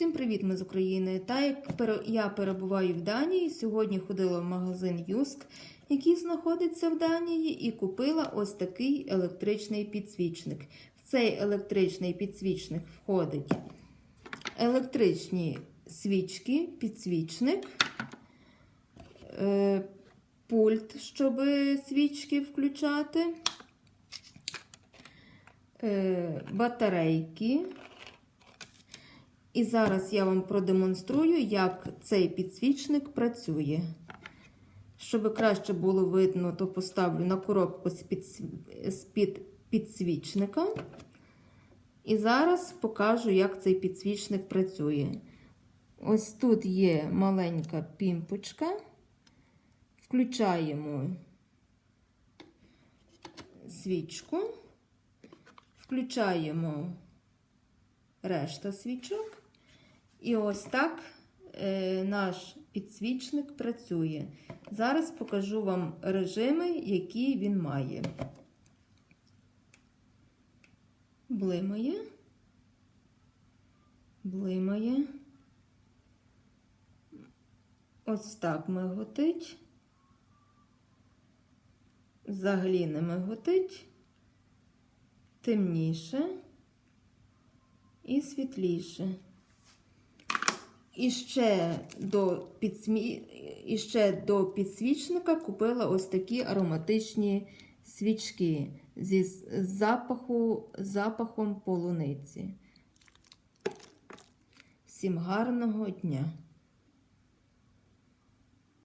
Всім привіт, ми з України. Та як я перебуваю в Данії, сьогодні ходила в магазин Юск, який знаходиться в Данії, і купила ось такий електричний підсвічник. В цей електричний підсвічник входить електричні свічки, підсвічник, е, пульт, щоб свічки включати, е, батарейки. І зараз я вам продемонструю, як цей підсвічник працює. Щоб краще було видно, то поставлю на коробку з-під, підсвічника. І зараз покажу, як цей підсвічник працює. Ось тут є маленька пімпочка. Включаємо свічку, включаємо решта свічок. І ось так е, наш підсвічник працює. Зараз покажу вам режими, які він має. Блимає, блимає. Ось так миготить. Взагалі не миготить, темніше і світліше. І ще до, підсмі... і до підсвічника купила ось такі ароматичні свічки зі запаху, запахом полуниці. Всім гарного дня!